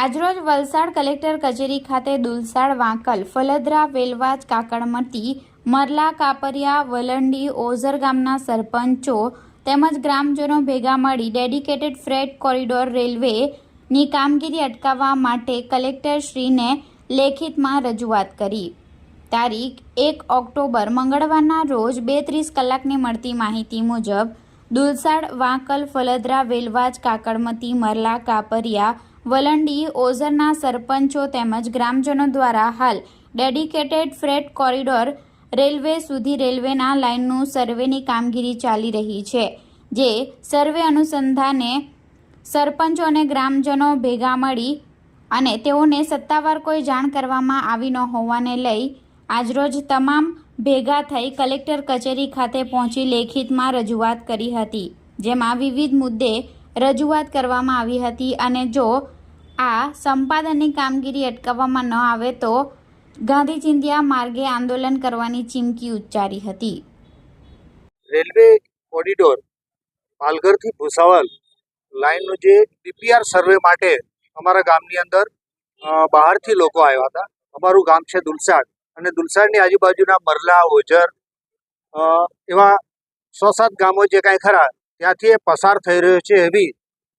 આજરોજ વલસાડ કલેક્ટર કચેરી ખાતે દુલસાડ વાંકલ, ફલદરા, વેલવાજ, કાકડમતી, મરલા, કાપરિયા, વલંડી, ઓઝર ગામના સરપંચો તેમજ ગ્રામજનો ભેગા મળી ડેડિકેટેડ ફ્રેટ કોરિડોર રેલવેની કામગીરી અટકાવવા માટે કલેક્ટરશ્રીને લેખિતમાં રજૂઆત કરી. તારીખ એક ઓક્ટોબર, મંગળવારના રોજ બે ત્રીસ કલાકને મળતી માહિતી મુજબ દુલસાડ, વાંકલ, ફલદરા, વેલવાજ, કાકડમતી, મરલા, કાપરિયા વલંડી ઓઝરના સરપંચો તેમજ ગ્રામજનો દ્વારા હાલ ડેડિકેટેડ ફ્રેટ કોરિડોર રેલવે સુધી રેલવેના લાઇનનું સર્વેની કામગીરી ચાલી રહી છે, જે સર્વે અનુસંધાને સરપંચો અને ગ્રામજનો ભેગા મળી અને તેઓને સત્તાવાર કોઈ જાણ કરવામાં આવી ન હોવાને લઈ આજરોજ તમામ ભેગા થઈ કલેક્ટર કચેરી ખાતે પહોંચી લેખિતમાં રજૂઆત કરી હતી, જેમાં વિવિધ મુદ્દે રજૂઆત કરવામાં આવી હતી અને જો આ સંપાદનની કામગીરી અટકાવવામાં ન આવે તો ગાંધી ચિંધ્યા માર્ગે આંદોલન કરવાની ચીમકી ઉચ્ચારી હતી. રેલવે કોરિડોર પાલઘરથી ભૂસાવલ લાઇનનું જે ડીપીઆર સર્વે માટે અમારા ગામની અંદર બહારથી લોકો આવ્યા હતા. અમારું ગામ છે દુલસાડ અને દુલસાડની આજુબાજુના મરલા ઓજર એવા સો સાત ગામો જે કાંઈ ખરા ત્યાંથી એ પસાર થઈ રહ્યો છે એવી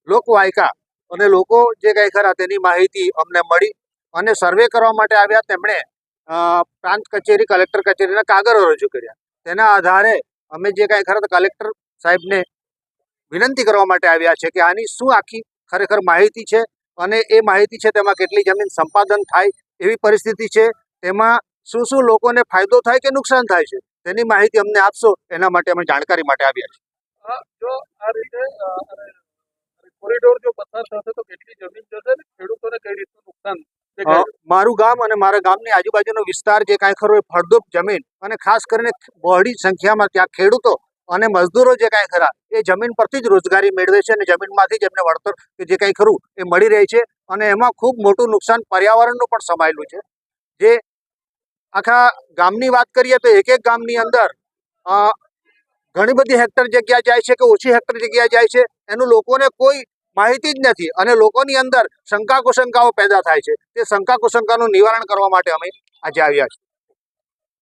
લોકવાયકા અને લોકો જે કંઈ ખરા તેની માહિતી અમને મળી અને સર્વે કરવા માટે આવ્યા તેમણે પ્રાંત કચેરી, કલેક્ટર કચેરીના કાગળો રજૂ કર્યા. તેના આધારે અમે જે કાંઈ ખરા કલેક્ટર સાહેબને વિનંતી કરવા માટે આવ્યા છે કે આની શું આખી ખરેખર માહિતી છે અને એ માહિતી છે તેમાં કેટલી જમીન સંપાદન થાય, એવી પરિસ્થિતિ છે, તેમાં શું શું લોકોને ફાયદો થાય કે નુકસાન થાય છે, તેની માહિતી અમને આપશો, એના માટે અમે જાણકારી માટે આવ્યા છીએ. જો આ રીતે કોરિડોર જો પસાર થશે તો કેટલી જમીન જશે ને ખેડૂતોને કઈ રીતનું નુકસાન? મારું ગામ અને મારા ગામની આજુબાજુનો વિસ્તાર જે કાંઈ ખરો એ ફળદ્રુપ જમીન અને ખાસ કરીને બહોળી સંખ્યામાં ત્યાં ખેડૂતો અને મજદૂરો જે કાંઈ ખરા, એ જમીન પરથી જ રોજગારી મેળવે છે અને જમીનમાંથી જ એમને વળતર કે જે કાંઈ ખરું એ મળી રહે છે અને એમાં ખૂબ મોટું નુકસાન પર્યાવરણનું પણ સમાયેલું છે જે આખા ગામની વાત કરીએ તો એક એક ગામની અંદર ઘણી બધી હેક્ટર જગ્યા જાય છે કે ઓછી હેક્ટર જગ્યા જાય છે, એનું લોકોને કોઈ માહિતી જ નથી અને લોકોની અંદર શંકા કુશંકાઓ પેદા થાય છે. તે શંકા કુશંકાનું નિવારણ કરવા માટે અમે આજે આવ્યા છીએ.